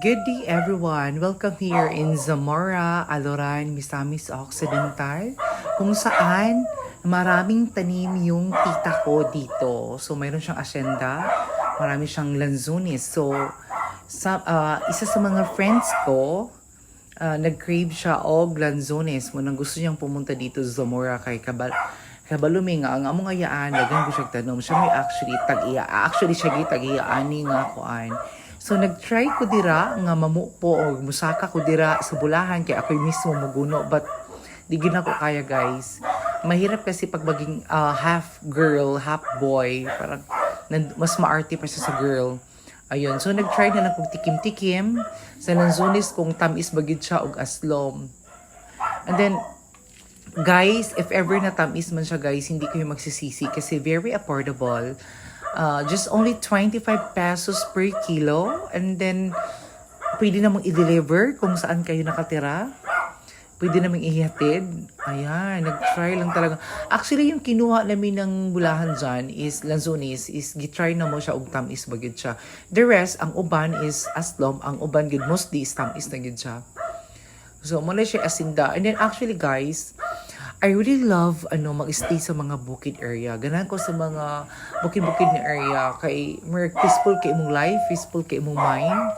Good day everyone! Welcome here in Zamora, Aloran, Misamis Occidental kung saan maraming tanim yung tita ko dito. So mayroon siyang asyenda, marami siyang lanzunis. So sa, ah, isa sa mga friends ko, ah, nag-crave siya og lanzones mo nang gusto niyang pumunta dito sa Zamora kay Kabal Kabalumi nga ang among ayaan dagan ko siya tanom siya may actually tag-iya actually siya gi tag-iya ani nga kuan so nag-try ko dira nga mamupo og musaka ko dira sa bulahan kay ako mismo muguno but di gid ako kaya guys mahirap kasi pag maging ah, half girl half boy parang mas maarte pa sa girl Ayun, so nag-try na lang kong tikim-tikim sa lanzones kung tamis bagid siya og aslom. And then, guys, if ever na tamis man siya guys, hindi kayo magsisisi kasi very affordable. Uh, just only 25 pesos per kilo. And then, pwede namang i-deliver kung saan kayo nakatira. Pwede namang ihatid. Ayan, nag-try lang talaga. Actually, yung kinuha namin ng bulahan dyan is lanzones, is gitry na mo siya og tamis bagid siya. The rest, ang uban is aslom, ang uban gid mostly is tamis na gid siya. So, muna siya asinda. And then actually guys, I really love ano mag-stay sa mga bukid area. Ganan ko sa mga bukid-bukid na area kay more peaceful kay imong life, peaceful kay imong mind.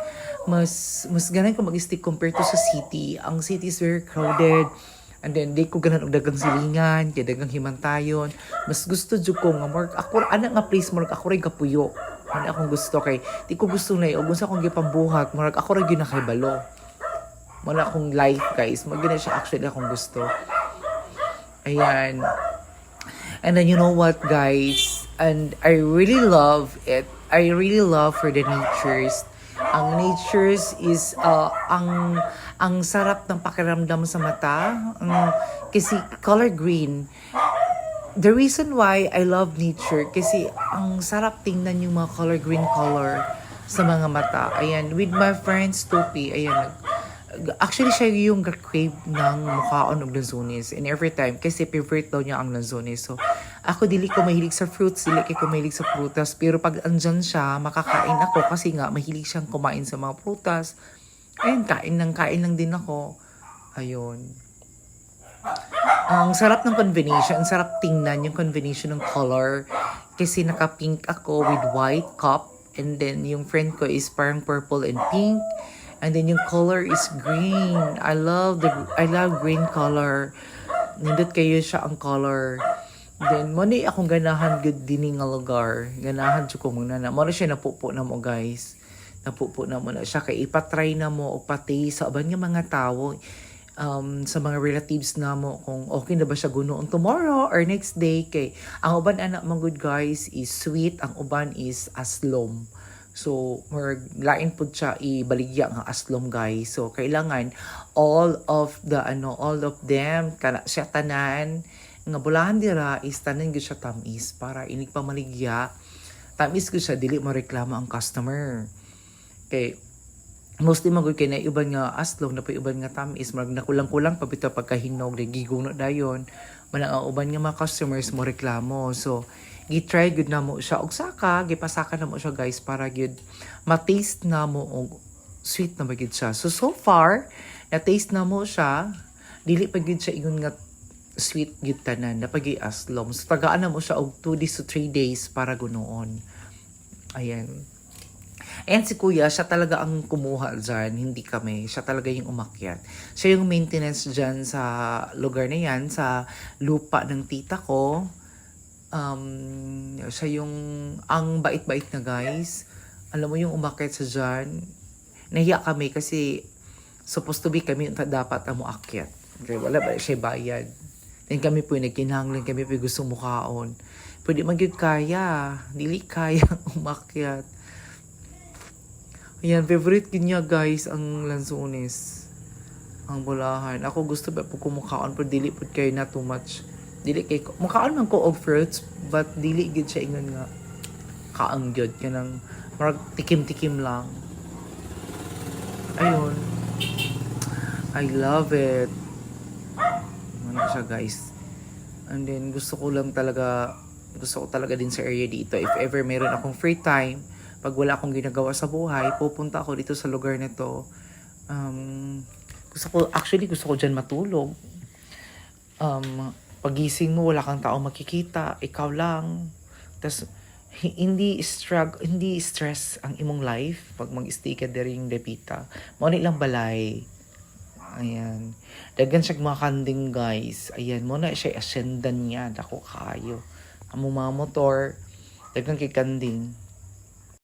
Mas mas ganan ko mag-stay compared to sa city. Ang city is very crowded. And then di ko ganan og dagang silingan, kay dagang himantayon. Mas gusto jud ko nga more ako ana nga place more ako ray kapuyo. Ano akong gusto kay di ko gusto na og unsa akong gipambuhat, more ako ray gyud na kay balo. Wala akong life, guys. Maganda siya actually akong gusto. Ayan. And then you know what, guys? And I really love it. I really love for the natures. Ang natures is uh, ang ang sarap ng pakiramdam sa mata. Ang- kasi color green. The reason why I love nature kasi ang sarap tingnan yung mga color green color sa mga mata. Ayan, with my friends Tupi, ayan, Actually, siya yung crave ng mukhaon og lanzones. And every time, kasi favorite daw niya ang lanzones. So, ako dili ko mahilig sa fruits, dili ko mahilig sa prutas. Pero pag andyan siya, makakain ako kasi nga mahilig siyang kumain sa mga prutas. Ayun, kain ng kain lang din ako. Ayun. Ang sarap ng combination, ang sarap tingnan yung combination ng color. Kasi naka-pink ako with white cup. And then yung friend ko is parang purple and pink. And then yung color is green. I love the I love green color. Nindot kayo siya ang color. Then mo ni akong ganahan gud dini nga lugar. Ganahan jud ko muna na. Mo na siya napupo na mo guys. Napupo na mo na siya kay ipatry na mo o pati sa uban nga mga tawo um, sa mga relatives na mo kung okay na ba siya gunoon tomorrow or next day kay ang uban anak mga good guys is sweet ang uban is aslom so more lain pud siya ibaligya nga aslom guys. So kailangan all of the ano all of them kana siya tanan. Nga bulahan dira is tanan gyud siya tamis para inig pamaligya. Tamis gyud siya dili mo reklamo ang customer. Kay mostly magod kay na iban nga aslong na pa iban nga tamis. Mag nakulang-kulang pa bitaw pagkahinog na dayon. Man ang uban nga mga customers mo reklamo. So gi-try gud na mo siya. Og saka gipasaka na mo siya guys para gud ma-taste na mo og sweet na bagid siya. So so far na taste na mo siya. Dili pa gud siya ingon nga sweet gud tanan. Na pagi aslom so tagaan na mo siya og 2 days to 3 days para gunoon ayan. And si kuya, siya talaga ang kumuha dyan, hindi kami. Siya talaga yung umakyat. Siya yung maintenance dyan sa lugar na yan, sa lupa ng tita ko. Um, siya yung, ang bait-bait na guys. Alam mo yung umakyat sa dyan. Nahiya kami kasi supposed to be kami yung dapat ang muakyat. Okay, wala ba siya bayad. Then kami po yung nagkinahanglan, kami po gusto mukhaon. Pwede man yun kaya. Dili kaya umakyat. Ayan, favorite ko niya guys ang lanzones. Ang bulahan. Ako gusto ba po kumukhaon pero dili po kayo na too much. Dili kay mukhaon man ko og fruits but dili gid siya ingon nga kaang gyud kanang marag tikim-tikim lang. Ayun. I love it. Ano siya guys. And then gusto ko lang talaga gusto ko talaga din sa area dito. If ever meron akong free time, pag wala akong ginagawa sa buhay, pupunta ako dito sa lugar na to. Um, gusto ko, actually, gusto ko dyan matulog. Um, pagising mo, wala kang tao makikita, ikaw lang. Tapos, hi- hindi struggle, hindi stress ang imong life pag mag-stay ka diring depita. Mo lang balay. Ayan. Dagan siya mga kanding guys. Ayan, mo na siya ascendan niya. Dako kayo. Ang mga motor, dagan kay kanding.